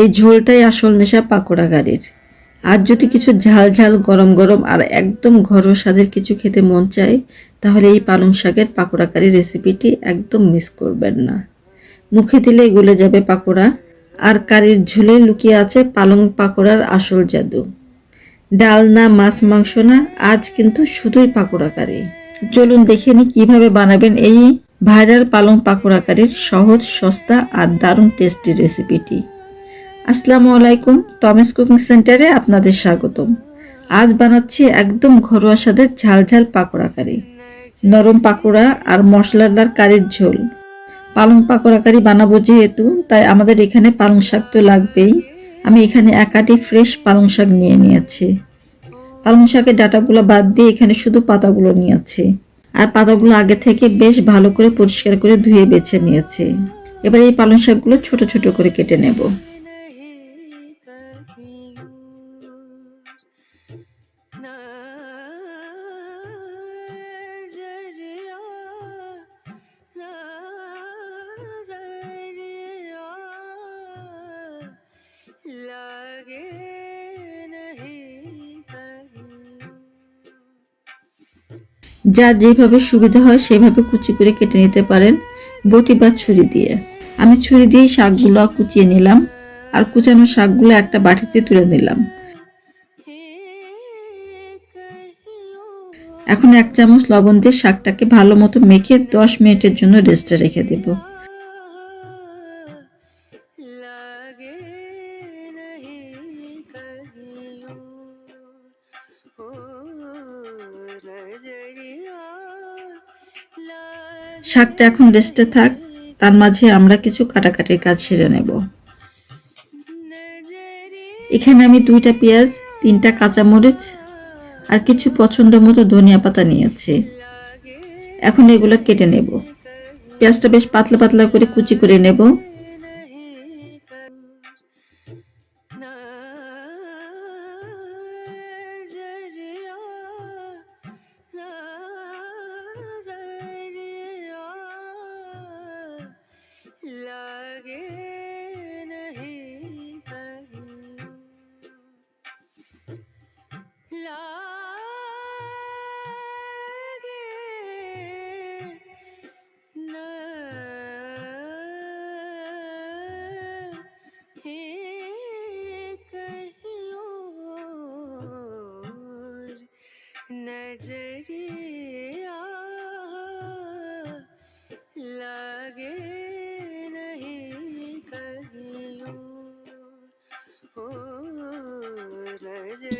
এই ঝোলটাই আসল নেশা পাকোড়া গাড়ির। আর যদি কিছু ঝাল ঝাল গরম গরম আর একদম ঘরোয়া স্বাদের কিছু খেতে মন চায়, তাহলে এই পালং শাকের পাকোড়া কারি রেসিপিটি একদম মিস করবেন না। মুখে দিলেই গলে যাবে পাকোড়া। আর কারির ঝোলে লুকিয়ে আছে পালং পাকোড়ার আসল জাদু। ডাল না মাছ মাংস না, আজ কিন্তু শুধুই পাকোড়া কারি। চলুন দেখে নি কীভাবে বানাবেন এই ভাইরাল পালং পাকোড়া কারির সহজ, সস্তা আর দারুণ টেস্টি রেসিপিটি আসসালামু আলাইকুম টমেস কুকিং সেন্টারে আপনাদের স্বাগতম। আজ বানাচ্ছি একদম ঘরোয়া স্বাদের ঝাল ঝাল পাকোড়া কারি। নরম পাকোড়া আর মশলাদার কারির ঝোল। পালং পাকোড়া কারি বানাবো যেহেতু, তাই আমাদের এখানে পালং শাক তো লাগবেই। আমি এখানে একাটি ফ্রেশ পালং শাক নিয়ে নিয়েছি। পালং শাকের ডাটাগুলো বাদ দিয়ে এখানে শুধু পাতাগুলো নিয়েছি। আর পাতাগুলো আগে থেকে বেশ ভালো করে পরিষ্কার করে ধুয়ে বেছে নিয়েছি। এবার এই পালং শাকগুলো ছোট ছোট করে কেটে নেব। যার যেভাবে সুবিধা হয় সেভাবে কুচি করে কেটে নিতে পারেন বটি বা ছুরি দিয়ে। আমি ছুরি দিয়ে শাকগুলো কুচিয়ে নিলাম আর কুচানো শাকগুলো একটা বাটিতে তুলে নিলাম। এখন এক চামচ লবণ দিয়ে শাকটাকে ভালো মতো মেখে দশ মিনিটের জন্য রেস্টে রেখে দেব। শাকটা এখন রেস্টে থাক, তার মাঝে আমরা কিছু কাটাকাটির কাজ সেরে নেব। এখানে আমি দুইটা পেঁয়াজ, তিনটা কাঁচামরিচ আর কিছু পছন্দ মতো ধনিয়া পাতা নিয়েছি। এখন এগুলো কেটে নেব। পেঁয়াজটা বেশ পাতলা পাতলা করে কুচি করে নেব।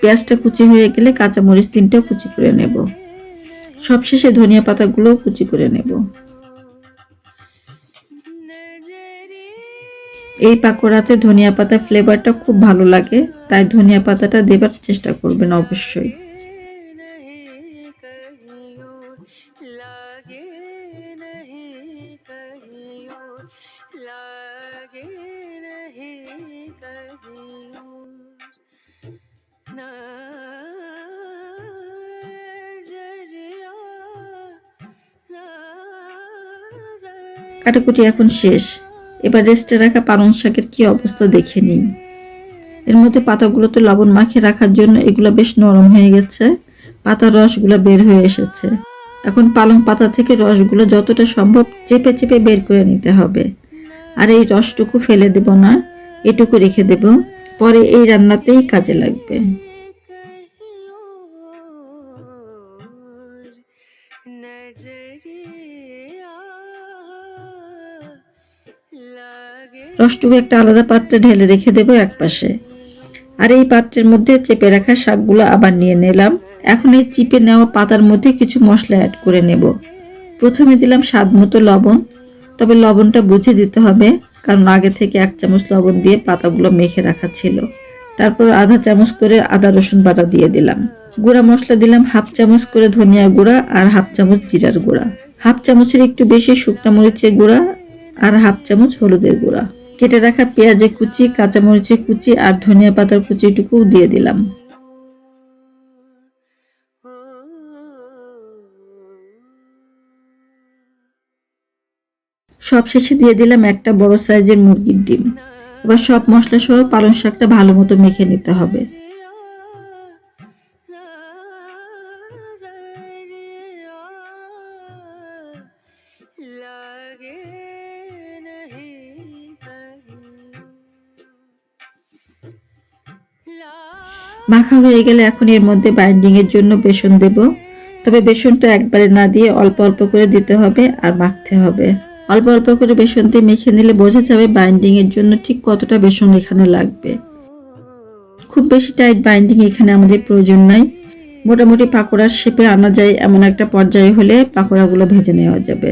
পেঁয়াজটা কুচি হয়ে গেলে কাঁচামরিচ তিনটা কুচি করে নেব। সবশেষে ধনিয়া পাতাগুলো কুচি করে নেব। এই পাকোড়াতে ধনিয়া পাতা ফ্লেভারটা খুব ভালো লাগে, তাই ধনিয়া পাতাটা দেবার চেষ্টা করবেন অবশ্যই। नहीं কাটাকুটি এখন শেষ। এবার রেস্টে রাখা পালং শাকের কি অবস্থা দেখে নিই। এর মধ্যে পাতাগুলো তো লবণ মাখিয়ে রাখার জন্য এগুলো বেশ নরম হয়ে গেছে। পাতার রসগুলো বের হয়ে এসেছে। এখন পালং পাতা থেকে রসগুলো যতটা সম্ভব চেপে চেপে বের করে নিতে হবে। আর এই রসটুকু ফেলে দেব না, এটুকু রেখে দেব। পরে এই রান্নাতেই কাজে লাগবে। রসটুকু একটা আলাদা পাত্রে ঢেলে রেখে দেবো এক পাশে আর এই পাত্রের মধ্যে চেপে রাখা শাকগুলো আবার নিয়ে নিলাম। এখন এই চিপে নেওয়া পাতার মধ্যে কিছু মশলা অ্যাড করে নেব। প্রথমে দিলাম স্বাদ মতো লবণ। তবে লবণটা বুঝে দিতে হবে, কারণ আগে থেকে এক চামচ লবণ দিয়ে পাতাগুলো মেখে রাখা ছিল। তারপর আধা চামচ করে আদা রসুন বাটা দিয়ে দিলাম। গুঁড়া মশলা দিলাম হাফ চামচ করে ধনিয়া গুঁড়া আর হাফ চামচ জিরার গুঁড়া। হাফ চামচের একটু বেশি শুকনো মরিচের গুঁড়া আর হাফ চামচ হলুদের গুঁড়া। কেটে রাখা পেঁয়াজের কুচি, কাঁচামরিচের কুচি আর ধনিয়া পাতার কুচিটুকু দিয়ে দিলাম। সবশেষে দিয়ে দিলাম একটা বড় সাইজের মুরগির ডিম। এবার সব মশলা সহ পালং শাকটা ভালো মতো মেখে নিতে হবে। মাখা হয়ে গেলে এখন এর মধ্যে বাইন্ডিং এর জন্য বেসন দেব। তবে বেসনটা একবারে না দিয়ে অল্প অল্প করে দিতে হবে আর মাখতে হবে। অল্প অল্প করে বেসন দিয়ে মেখে নিলে বোঝা যাবে বাইন্ডিং এর জন্য ঠিক কতটা বেসন এখানে লাগবে। খুব বেশি টাইট বাইন্ডিং এখানে আমাদের প্রয়োজন নাই। মোটামুটি পাকোড়ার শেপে আনা যায় এমন একটা পর্যায়ে হলে পাকোড়াগুলো ভেজে নেওয়া যাবে।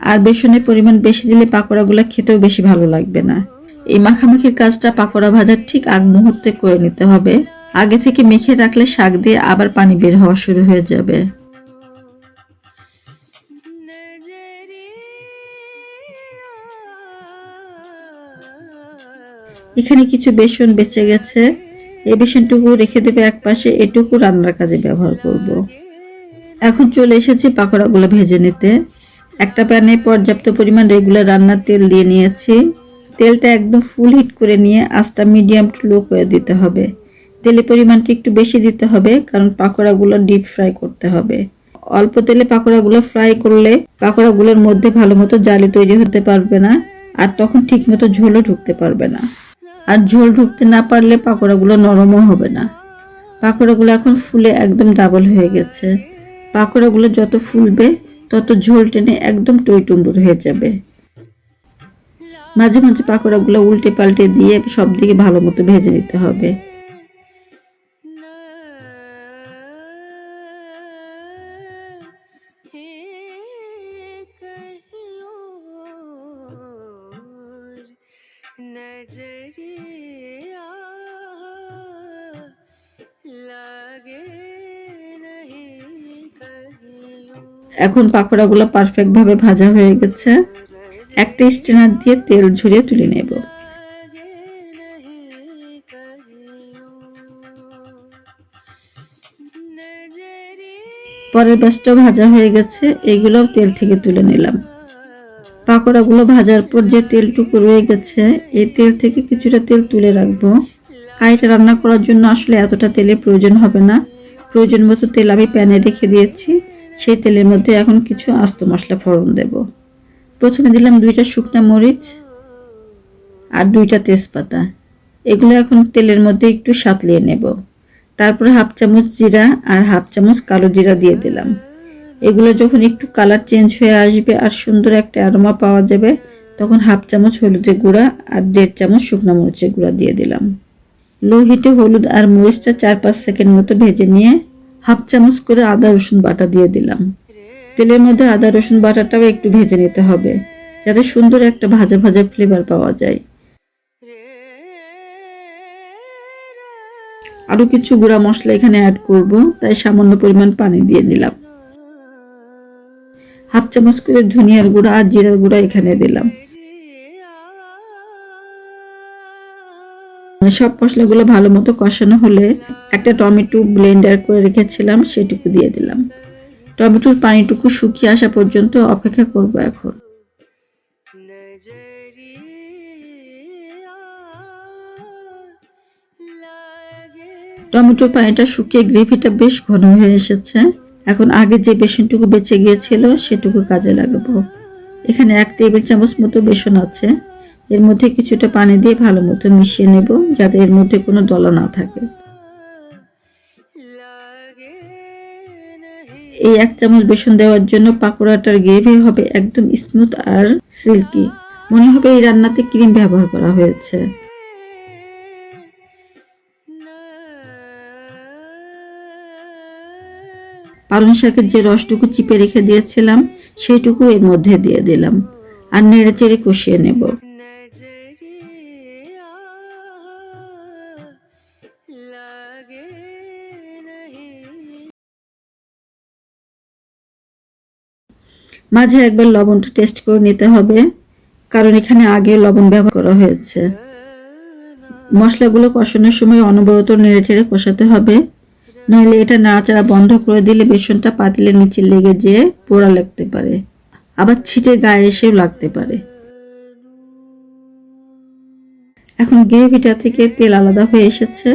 আর বেসনের পরিমাণ বেশি দিলে পাকোড়াগুলো খেতেও বেশি ভালো লাগবে না। এই মাখামাখির কাজটা পাকোড়া ভাজার ঠিক আগ মুহূর্তে করে নিতে হবে। আগে থেকে মেখে রাখলে শাক দিয়ে আবার পানি বের হওয়া শুরু হয়ে যাবে। এখানে কিছু বেসন বেঁচে গেছে। এই বেসনটুকু রেখে দেবে এক পাশে এটুকু রান্নার কাজে ব্যবহার করব। এখন চলে এসেছি পাকোড়াগুলো ভেজে নিতে। একটা প্যানে পর্যাপ্ত পরিমাণ রেগুলার রান্নার তেল দিয়ে নিয়েছি। তেলটা একদম ফুল হিট করে নিয়ে আঁচটা মিডিয়াম টু লো করে দিতে হবে। তেলের পরিমাণটা একটু বেশি দিতে হবে, কারণ পাকোড়াগুলো ডিপ ফ্রাই করতে হবে। অল্প তেলে পাকোড়াগুলো ফ্রাই করলে পাকোড়াগুলোর মধ্যে ভালো মতো জালি তৈরি হতে পারবে না, আর তখন ঠিক মতো ঝোলও ঢুকতে পারবে না। আর ঝোল ঢুকতে না পারলে পাকোড়াগুলো নরমও হবে না। পাকোড়াগুলো এখন ফুলে একদম ডাবল হয়ে গেছে। পাকোড়াগুলো যত ফুলবে, তত ঝোল টেনে একদম টইটুম্বুর হয়ে যাবে। মাঝে মাঝে পাকোড়াগুলো উল্টে পাল্টে দিয়ে সব দিকে ভালো মতো ভেজে নিতে হবে। এখন পাকোড়াগুলো পারফেক্টভাবে ভাজা হয়ে গেছে। একটা স্টেনার দিয়ে তেল ঝরিয়ে তুলে নেব। পরের বাসটা ভাজা হয়ে গেছে, এগুলোও তেল থেকে তুলে নিলাম। পাকোড়াগুলো ভাজার পর যে তেলটুকু রয়ে গেছে, এই তেল থেকে কিছুটা তেল তুলে রাখব। কাইটা রান্না করার জন্য আসলে এতটা তেলের প্রয়োজন হবে না। প্রয়োজন মতো তেল আমি প্যানে রেখে দিয়েছি। সেই তেলের মধ্যে এখন কিছু আস্ত মশলা ফোড়ন দেবো। প্রথমে দিলাম দুইটা শুকনা মরিচ আর দুইটা তেজপাতা। এগুলো এখন তেলের মধ্যে একটু সাতলিয়ে নেব। তারপর হাফ চামচ জিরা আর হাফ চামচ কালো জিরা দিয়ে দিলাম। এগুলো যখন একটু কালার চেঞ্জ হয়ে আসবে আর সুন্দর একটা অ্যারোমা পাওয়া যাবে, তখন হাফ চামচ হলুদের গুঁড়া আর দেড় চামচ শুকনো মরিচের গুঁড়া দিয়ে দিলাম। লো হিটে হলুদ আর মরিচটা চার পাঁচ সেকেন্ড মতো ভেজে নিয়ে হাফ চামচ করে আদা রসুন বাটা দিয়ে দিলাম। তেলের মধ্যে আদা, রসুন বাটাটাও একটু ভেজে নিতে হবে, যাতে সুন্দর একটা ভাজা ভাজা ফ্লেভার পাওয়া যায়। আরও কিছু গুঁড়া মশলা এখানে অ্যাড করব, তাই সামান্য পরিমাণ পানি দিয়ে দিলাম। হাফ চামচ করে ধনিয়ার গুঁড়া আর জিরার গুঁড়া এখানে দিলাম। সব মশলাগুলো ভালো মতো কষানো হলে একটা টমেটো ব্লেন্ডার করে রেখেছিলাম, সেটুকু দিয়ে দিলাম। টমেটোর পানিটুকু শুকিয়ে আসা পর্যন্ত অপেক্ষা করব এখন। টমেটো পানিটা শুকিয়ে গ্রেভিটা বেশ ঘন হয়ে এসেছে। এখন আগে যে বেসনটুকু বেঁচে গিয়েছিল, সেটুকু কাজে লাগাবো। এখানে এক টেবিল চামচ মতো বেসন আছে। এর মধ্যে কিছুটা পানি দিয়ে ভালো মতো মিশিয়ে নেব, যাতে এর মধ্যে কোনো দলা না থাকে। এই এক চামচ বেসন দেওয়ার জন্য পাকোড়াটার গ্রেভি হবে একদম স্মুথ আর সিল্কি। মনে হবে এই রান্নাতে ক্রিম ব্যবহার করা হয়েছে। পালং শাকের যে রসটুকু চিপে রেখে দিয়েছিলাম, সেইটুকু এর মধ্যে দিয়ে দিলাম। আর নেড়ে চেড়ে কষিয়ে নেব। মাঝে একবার লবণটা টেস্ট করে নিতে হবে, কারণ এখানে আগে লবণ ব্যবহার করা হয়েছে। মশলাগুলো কষানোর সময় অনবরত নেড়ে চেড়ে কষাতে হবে নইলে এটা নাড়াচাড়া বন্ধ করে দিলে বেসনটা পাতিলের নিচে লেগে যেয়ে পোড়া লাগতে পারে, আবার ছিটে গায়ে এসেও লাগতে পারে। এখন গ্রেভিটা থেকে তেল আলাদা হয়ে এসেছে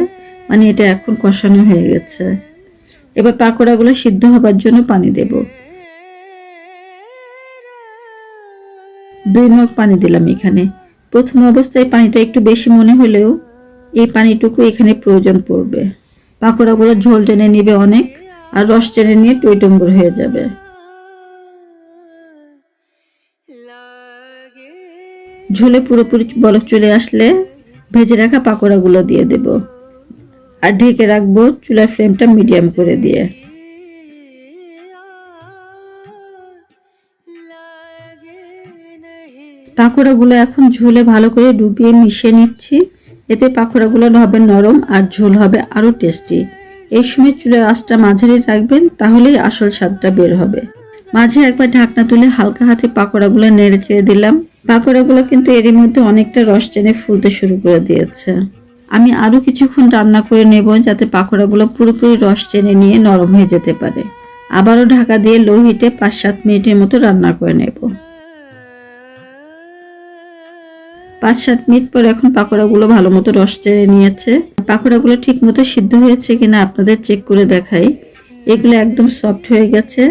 মানে এটা এখন কষানো হয়ে গেছে। এবার পাকোড়াগুলো সিদ্ধ হবার জন্য পানি দেব। দুই মগ পানি দিলাম এখানে। প্রথম অবস্থায় পানিটা একটু বেশি মনে হলেও এই পানিটুকু এখানে প্রয়োজন পড়বে। পাকোড়াগুলো ঝোল টেনে নিবে অনেক আর রস টেনে নিয়ে টইটম্বর হয়ে যাবে। ঝোলে পুরোপুরি বলক চলে আসলে ভেজে রাখা পাকোড়াগুলো দিয়ে দেব। আর ঢেকে রাখব চুলার ফ্লেমটা মিডিয়াম করে দিয়ে। পাকোড়াগুলো এখন ঝোলে ভালো করে ডুবিয়ে মিশিয়ে নিচ্ছি। এতে পাকোড়াগুলো হবে নরম আর ঝোল হবে আরও টেস্টি। এই সময় চুলের আঁচটা মাঝারি রাখবেন, তাহলেই আসল স্বাদটা বের হবে। মাঝে একবার ঢাকনা তুলে হালকা হাতে পাকোড়াগুলো নেড়ে চেড়ে দিলাম। পাকোড়াগুলো কিন্তু এরই মধ্যে অনেকটা রস টেনে ফুলতে শুরু করে দিয়েছে। আমি আরও কিছুক্ষণ রান্না করে নেব যাতে পাকোড়াগুলো পুরোপুরি রস টেনে নিয়ে নরম হয়ে যেতে পারে। আবারও ঢাকা দিয়ে লো হিটে পাঁচ সাত মিনিটের মতো রান্না করে নেব। পাঁচ সাত মিনিট পর এখন পাকোড়াগুলো ভালো মতো রস টেনে নিয়েছে। পাকোড়াগুলো ঠিক মতো সিদ্ধ হয়েছে কিনা আপনাদের চেক করে দেখাই। এগুলো একদম সফট হয়ে গেছে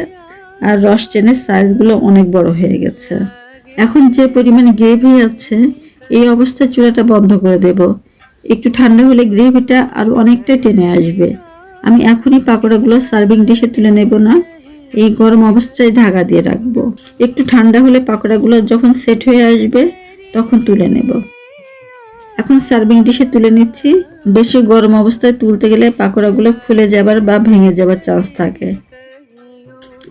আর রস টেনে সাইজগুলো অনেক বড় হয়ে গেছে। এখন যে পরিমাণ গ্রেভি আছে, এই অবস্থায় চুলাটা বন্ধ করে দেব। একটু ঠান্ডা হলে গ্রেভিটা আর অনেকটা টেনে আসবে। আমি এখনই পাকোড়াগুলো সার্ভিং ডিশে তুলে নেব না, এই গরম অবস্থায় ঢাকা দিয়ে রাখব। একটু ঠান্ডা হলে পাকোড়াগুলো যখন সেট হয়ে আসবে তখন তুলে নেব। এখন সার্ভিং ডিশে তুলে নিচ্ছি। বেশি গরম অবস্থায় তুলতে গেলে পাকোড়াগুলো খুলে যাবার বা ভেঙে যাবার চান্স থাকে।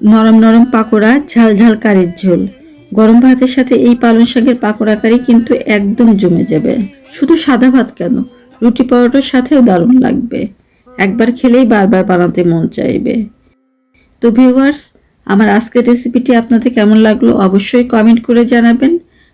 নরম নরম পাকোড়া, ঝাল ঝাল কারির ঝোল। গরম ভাতের সাথে এই পালং শাকের পাকোড়া কারি কিন্তু একদম জমে যাবে। শুধু সাদা ভাত কেন? রুটি পরোটার সাথেও দারুণ লাগবে। একবার খেলেই বারবার বানাতে মন চাইবে। তো ভিউয়ার্স আমার আজকের রেসিপিটি আপনাদের কেমন লাগল অবশ্যই কমেন্ট করে জানাবেন।